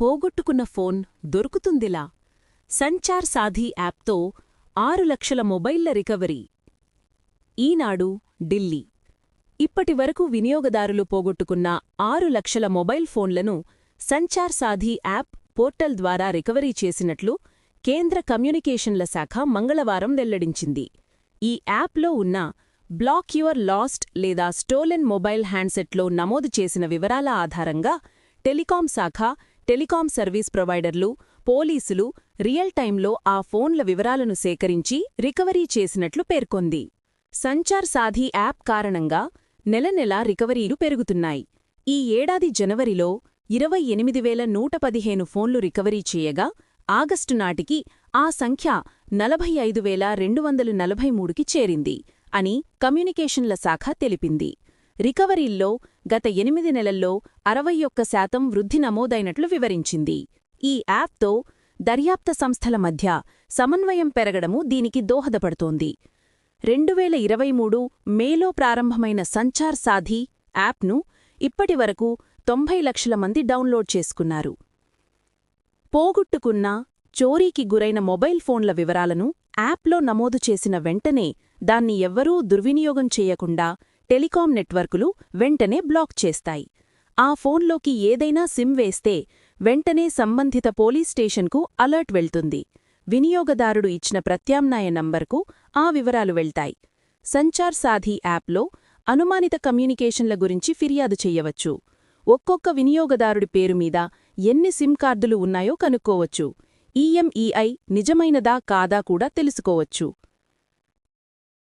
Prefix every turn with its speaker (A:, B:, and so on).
A: పోగొట్టుకున్న ఫోన్ దొరుకుతుందిలా. సంచార్ సాధీ యాప్తో ఆరు లక్షల మొబైళ్ళ రికవరీ. ఈనాడు ఢిల్లీ. ఇప్పటివరకు వినియోగదారులు పోగొట్టుకున్న ఆరు లక్షల మొబైల్ ఫోన్లను సంచార్ సాధీ యాప్ పోర్టల్ ద్వారా రికవరీ చేసినట్లు కేంద్ర కమ్యూనికేషన్ల శాఖ మంగళవారం వెల్లడించింది. ఈ యాప్లో ఉన్న బ్లాక్ యువర్ లాస్ట్ లేదా స్టోలెన్ మొబైల్ హ్యాండ్సెట్లో నమోదు చేసిన వివరాల ఆధారంగా టెలికాం శాఖ టెలికాం సర్వీస్ ప్రొవైడర్లు పోలీసులు రియల్ టైంలో ఆ ఫోన్ల వివరాలను సేకరించి రికవరీ చేసినట్లు పేర్కొంది. సంచార్ సాధి యాప్ కారణంగా నెలనెలా రికవరీలు పెరుగుతున్నాయి. ఈ ఏడాది జనవరిలో ఇరవై ఎనిమిది వేల నూట పదిహేను ఫోన్లు రికవరీ చేయగా ఆగస్టు నాటికి ఆ సంఖ్య నలభై ఐదు వేల రెండు వందలు నలభై మూడుకి చేరింది అని కమ్యూనికేషన్ల శాఖ తెలిపింది. రికవరీల్లో గత ఎనిమిది నెలల్లో అరవై ఒక్క శాతం వృద్ధి నమోదైనట్లు వివరించింది. ఈ యాప్తో దర్యాప్త సంస్థల మధ్య సమన్వయం పెరగడము దీనికి దోహదపడుతోంది. రెండువేల ఇరవై మూడు మేలో ప్రారంభమైన సంచార్ సాధి యాప్ను ఇప్పటివరకు తొంభై లక్షల మంది డౌన్లోడ్ చేసుకున్నారు. పోగొట్టుకున్న చోరీకి గురైన మొబైల్ ఫోన్ల వివరాలను యాప్లో నమోదు చేసిన వెంటనే దాన్ని ఎవ్వరూ దుర్వినియోగం చేయకుండా టెలికాం నెట్వర్కులు వెంటనే బ్లాక్ చేస్తాయి. ఆ ఫోన్లోకి ఏదైనా సిమ్ వేస్తే వెంటనే సంబంధిత పోలీస్ స్టేషన్కు అలర్ట్ వెళ్తుంది. వినియోగదారుడు ఇచ్చిన ప్రత్యామ్నాయ నంబర్కు ఆ వివరాలు వెళ్తాయి. సంచార్ సాధి యాప్లో అనుమానిత కమ్యూనికేషన్ల గురించి ఫిర్యాదు చెయ్యవచ్చు ఒక్కొక్క వినియోగదారుడి పేరు మీద ఎన్ని సిమ్ కార్డులు ఉన్నాయో కనుక్కోవచ్చు. ఈఎంఈఐ నిజమైనదా కాదా కూడా తెలుసుకోవచ్చు.